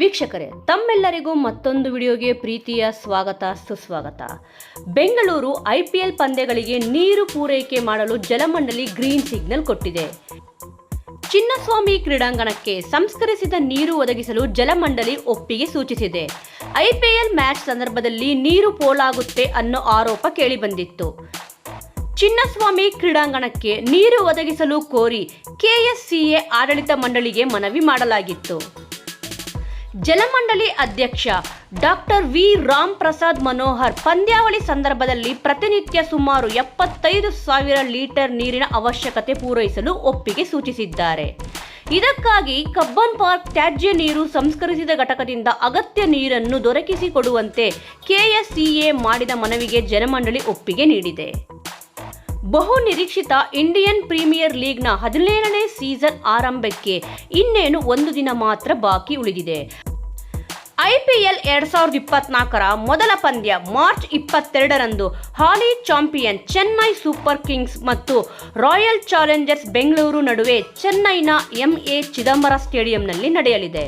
ವೀಕ್ಷಕರೇ, ತಮ್ಮೆಲ್ಲರಿಗೂ ಮತ್ತೊಂದು ವಿಡಿಯೋಗೆ ಪ್ರೀತಿಯ ಸ್ವಾಗತ, ಸುಸ್ವಾಗತ. ಬೆಂಗಳೂರು ಐ ಪಿ ಎಲ್ ಪಂದ್ಯಗಳಿಗೆ ನೀರು ಪೂರೈಕೆ ಮಾಡಲು ಜಲಮಂಡಳಿ ಗ್ರೀನ್ ಸಿಗ್ನಲ್ ಕೊಟ್ಟಿದೆ. ಚಿನ್ನಸ್ವಾಮಿ ಕ್ರೀಡಾಂಗಣಕ್ಕೆ ಸಂಸ್ಕರಿಸಿದ ನೀರು ಒದಗಿಸಲು ಜಲಮಂಡಳಿ ಒಪ್ಪಿಗೆ ಸೂಚಿಸಿದೆ. ಐಪಿಎಲ್ ಮ್ಯಾಚ್ ಸಂದರ್ಭದಲ್ಲಿ ನೀರು ಪೋಲಾಗುತ್ತೆ ಅನ್ನೋ ಆರೋಪ ಕೇಳಿಬಂದಿತ್ತು. ಚಿನ್ನಸ್ವಾಮಿ ಕ್ರೀಡಾಂಗಣಕ್ಕೆ ನೀರು ಒದಗಿಸಲು ಕೋರಿ ಕೆಎಸ್ಸಿಎ ಆಡಳಿತ ಮಂಡಳಿಗೆ ಮನವಿ ಮಾಡಲಾಗಿತ್ತು. ಜಲಮಂಡಳಿ ಅಧ್ಯಕ್ಷ ಡಾಕ್ಟರ್ ವಿ ರಾಮ್ ಪ್ರಸಾದ್ ಮನೋಹರ್ ಪಂದ್ಯಾವಳಿ ಸಂದರ್ಭದಲ್ಲಿ ಪ್ರತಿನಿತ್ಯ ಸುಮಾರು ಎಪ್ಪತ್ತೈದು ಸಾವಿರ ಲೀಟರ್ ನೀರಿನ ಅವಶ್ಯಕತೆ ಪೂರೈಸಲು ಒಪ್ಪಿಗೆ ಸೂಚಿಸಿದ್ದಾರೆ. ಇದಕ್ಕಾಗಿ ಕಬ್ಬನ್ ಪಾರ್ಕ್ ತ್ಯಾಜ್ಯ ನೀರು ಸಂಸ್ಕರಿಸಿದ ಘಟಕದಿಂದ ಅಗತ್ಯ ನೀರನ್ನು ದೊರಕಿಸಿಕೊಡುವಂತೆ ಕೆಎಸ್ಸಿಎ ಮಾಡಿದ ಮನವಿಗೆ ಜಲಮಂಡಳಿ ಒಪ್ಪಿಗೆ ನೀಡಿದೆ. ಬಹು ನಿರೀಕ್ಷಿತ ಇಂಡಿಯನ್ ಪ್ರೀಮಿಯರ್ ಲೀಗ್ನ ಹದಿನೇಳನೇ ಸೀಸನ್ ಆರಂಭಕ್ಕೆ ಇನ್ನೇನು ಒಂದು ದಿನ ಮಾತ್ರ ಬಾಕಿ ಉಳಿದಿದೆ. ಐಪಿಎಲ್ ಎರಡ್ ಸಾವಿರದ ಇಪ್ಪತ್ನಾಲ್ಕರ ಮೊದಲ ಪಂದ್ಯ ಮಾರ್ಚ್ ಇಪ್ಪತ್ತೆರಡರಂದು ಹಾಲಿ ಚಾಂಪಿಯನ್ ಚೆನ್ನೈ ಸೂಪರ್ ಕಿಂಗ್ಸ್ ಮತ್ತು ರಾಯಲ್ ಚಾಲೆಂಜರ್ಸ್ ಬೆಂಗಳೂರು ನಡುವೆ ಚೆನ್ನೈನ ಎಂಎ ಚಿದಂಬರ ಸ್ಟೇಡಿಯಂನಲ್ಲಿ ನಡೆಯಲಿದೆ.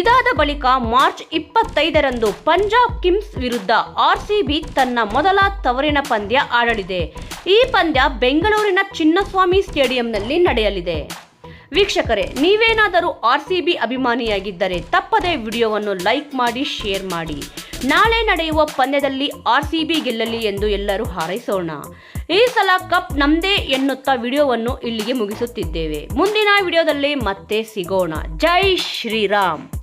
ಇದಾದ ಬಳಿಕ ಮಾರ್ಚ್ ಇಪ್ಪತ್ತೈದರಂದು ಪಂಜಾಬ್ ಕಿಮ್ಸ್ ವಿರುದ್ಧ ಆರ್ಸಿಬಿ ತನ್ನ ಮೊದಲ ತವರಿನ ಪಂದ್ಯ ಆಡಲಿದೆ. ಈ ಪಂದ್ಯ ಬೆಂಗಳೂರಿನ ಚಿನ್ನಸ್ವಾಮಿ ಸ್ಟೇಡಿಯಂನಲ್ಲಿ ನಡೆಯಲಿದೆ. ವೀಕ್ಷಕರೇ, ನೀವೇನಾದರೂ ಆರ್ ಸಿ ಬಿ ಅಭಿಮಾನಿಯಾಗಿದ್ದರೆ ತಪ್ಪದೇ ವಿಡಿಯೋವನ್ನು ಲೈಕ್ ಮಾಡಿ, ಶೇರ್ ಮಾಡಿ. ನಾಳೆ ನಡೆಯುವ ಪಂದ್ಯದಲ್ಲಿ ಆರ್ ಸಿ ಬಿ ಗೆಲ್ಲಲಿ ಎಂದು ಎಲ್ಲರೂ ಹಾರೈಸೋಣ. ಈ ಸಲ ಕಪ್ ನಮ್ದೇ ಎನ್ನುತ್ತಾ ವಿಡಿಯೋವನ್ನು ಇಲ್ಲಿಗೆ ಮುಗಿಸುತ್ತಿದ್ದೇವೆ. ಮುಂದಿನ ವಿಡಿಯೋದಲ್ಲಿ ಮತ್ತೆ ಸಿಗೋಣ. ಜೈ ಶ್ರೀರಾಮ್.